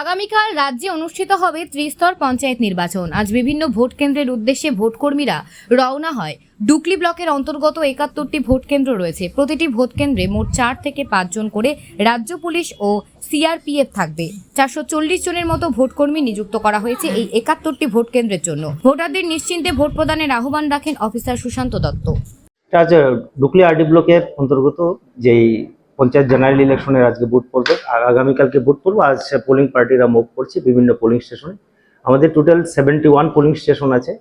আগামীকাল রাজ্যে অনুষ্ঠিত হবে ত্রিস্তর পঞ্চায়েত নির্বাচন। আজ বিভিন্ন ভোট কেন্দ্রের উদ্দেশ্যে ভোটকর্মীরা রওনা হয়। ডুকলি ব্লকের অন্তর্গত একাত্তরটি ভোট কেন্দ্র রয়েছে। প্রতিটি ভোট কেন্দ্রে মোট চার থেকে পাঁচজন করে রাজ্য পুলিশ ও সিআরপিএফ থাকবে। চারশো চল্লিশ জনের মতো ভোটকর্মী নিযুক্ত করা হয়েছে এই একাত্তরটি ভোট কেন্দ্রের জন্য। ভোটারদের নিশ্চিন্তে ভোট প্রদানের আহ্বান রাখেন অফিসার সুশান্ত দত্ত। হচ্ছে ডুকলি আরডি ব্লকের অন্তর্গত যেই পঞ্চায়েত জেনারেল ইলেকশনের আজকে ভোট পড়বে। আর আগামীকালকে ভোট পড়ব। আজ পোলিং পার্টিরা মুভ করছে বিভিন্ন পোলিং স্টেশনে আমাদের total seventy one polling station আছে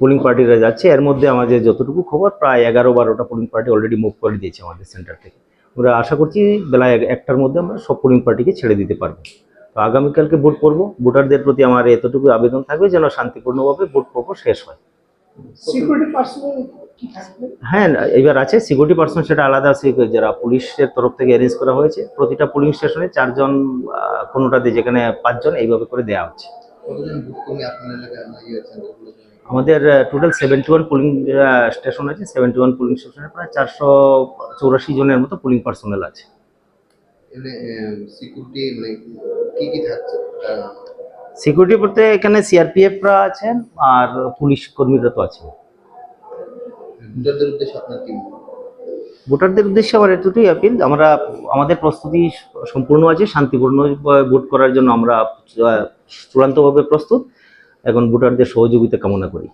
পোলিং পার্টিরা যাচ্ছে। এর মধ্যে আমাদের যতটুকু খবর, প্রায় এগারো বারোটা পোলিং পার্টি অলরেডি মুভ করে দিয়েছে আমাদের সেন্টার থেকে। আমরা আশা করছি বেলা এক- একটার মধ্যে আমরা সব পোলিং পার্টিকে ছেড়ে দিতে পারব। তো আগামীকালকে ভোট পড়ব। ভোটারদের প্রতি আমার এতটুকু আবেদন থাকবে যেন শান্তিপূর্ণভাবে ভোট পর্ব শেষ হয়। সিকিউরিটি হ্যাঁ এবার আছে সিকিউরিটি পার্সন সেটা আলাদা যারা পুলিশের তরফ থেকে অ্যারেঞ্জ করা হয়েছে প্রতিটা পুলিং স্টেশনে চারজন কোনোটাতে যেখানে পাঁচজন এইভাবে করে দেওয়া হচ্ছে। ইয়ে আমাদের total seventy one polling station আছে। সেভেন্টি ওয়ান পুলিং স্টেশনে প্রায় চারশো চৌরাশি জনের মতো পুলিং পার্সোনাল আছে। সিকিউরিটি মানে কি কি থাকছে? সিকিউরিটি বলতে এখানে সিআরপিএফরা আছেন আর পুলিশ কর্মীরা তো আছেন। ভোটারদের উদ্দেশ্যে আপনার কি ভোটারদের উদ্দেশ্যে আমার এতটুকুই আপিল আমরা, আমাদের প্রস্তুতি সম্পূর্ণ আছে শান্তিপূর্ণ ভোট করার জন্য আমরা চূড়ান্তভাবে প্রস্তুত। এখন ভোটারদের সহযোগিতা কামনা করি।